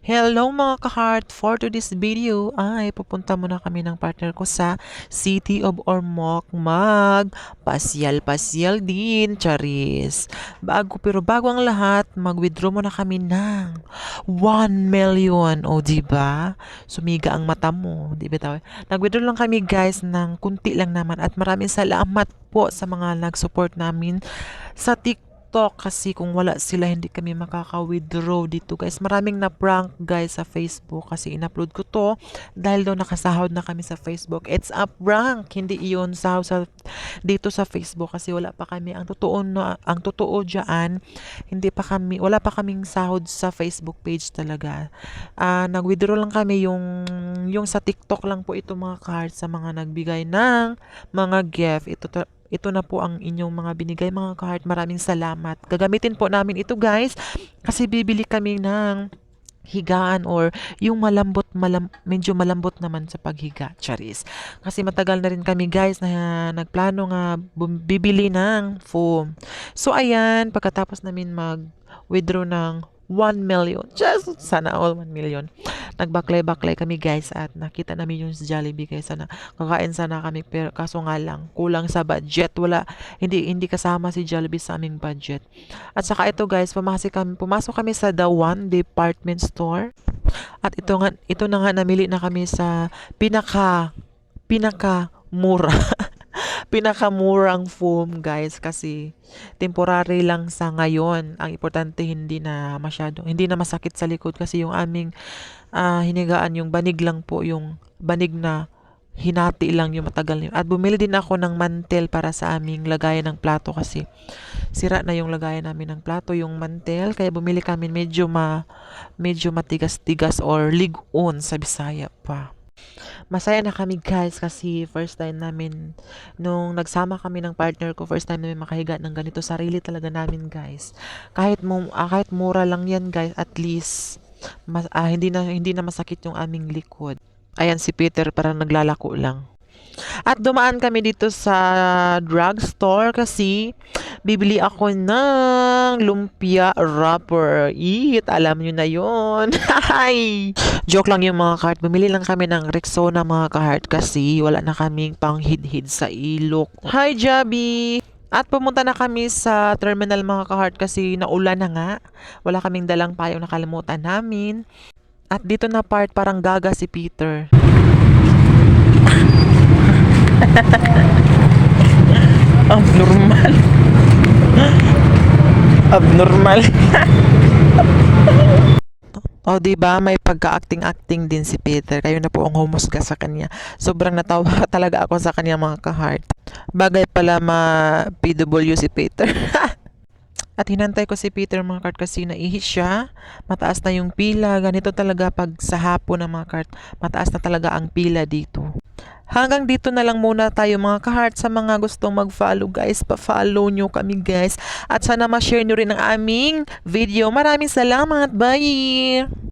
Hello mga ka-heart! For today's video ay pupunta muna kami ng partner ko sa City of Ormoc mag pasyal-pasyal din, Charis. Bago pero bago ang lahat, mag-withdraw muna kami ng 1 million. O di ba? Sumiga ang mata mo, di ba? Nag-withdraw lang kami guys ng kunti lang naman at maraming salamat po sa mga nag-support namin sa TikTok kasi kung wala sila hindi kami makaka-withdraw dito guys. Maraming na-prank guys sa Facebook kasi in-upload ko to dahil daw nakasahod na kami sa Facebook. It's a prank, hindi iyon sa dito sa Facebook kasi wala pa kami ang totoo na ang totoo diyan hindi pa kami wala pa kaming sahod sa Facebook page talaga. Ah, nag-withdraw lang kami yung yung sa TikTok lang po ito mga cards sa mga nagbigay ng mga gift. Ito ito na po ang inyong mga binigay mga card. Maraming salamat. Gagamitin po namin ito guys kasi bibili kami ng higaan or yung malambot malam, medyo malambot naman sa paghiga. Charis. Kasi matagal na rin kami guys na nagplano nga bibili ng foam. So ayan pagkatapos namin mag withdraw ng 1 million. Just sana all 1 million nagbaklay-baklay kami guys at nakita namin yung Jollibee guys. Sana kakain sana kami pero kaso nga lang kulang sa budget. Wala hindi hindi kasama si Jollibee sa aming budget. At saka ito guys pumasok kami pumasok kami sa The One Department Store. At ito nga ito na nga namili na kami sa pinaka pinaka mura pinakamurang foam guys kasi temporary lang sa ngayon ang importante hindi na masyado hindi na masakit sa likod kasi yung aming ah, hinigaan yung banig lang po yung banig na hinati lang yung matagal yun. At bumili din ako ng mantel para sa aming lagayan ng plato kasi sira na yung lagayan namin ng plato, yung mantel. Kaya bumili kami medyo ma medyo matigas-tigas or ligon sa Bisaya pa. Masaya na kami guys kasi first time namin nung nagsama kami ng partner ko, first time namin makahiga ng ganito. Sarili talaga namin guys. Kahit mo ah, kahit mura lang yan guys, at least mas, ah, hindi na hindi na masakit yung aming likod. Ayan si Peter parang naglalako lang. At dumaan kami dito sa drugstore kasi bibili ako ng lumpia wrapper. Eat, alam nyo na yon. Hi! Joke lang yung mga cart. Bumili lang kami ng Rexona mga kahart kasi wala na kaming panghid-hid sa ilok. Hi, Jabi! At pumunta na kami sa terminal mga kahart kasi naulan na nga. Wala kaming dalang payong nakalimutan namin. At dito na part parang gaga si Peter. Abnormal. Abnormal. O, di ba may pagka-acting-acting din si Peter. Kayo na po ang humusga sa kanya. Sobrang natawa talaga ako sa kanya mga ka-heart. Bagay pala ma PW si Peter. At hinantay ko si Peter mga kart kasi naihi siya. Mataas na yung pila. Ganito talaga pag sa hapon ng mga kart. Mataas na talaga ang pila dito. Hanggang dito na lang muna tayo mga ka-heart sa mga gustong mag-follow guys. Pa-follow nyo kami guys. At sana ma-share nyo rin ang aming video. Maraming salamat. Bye!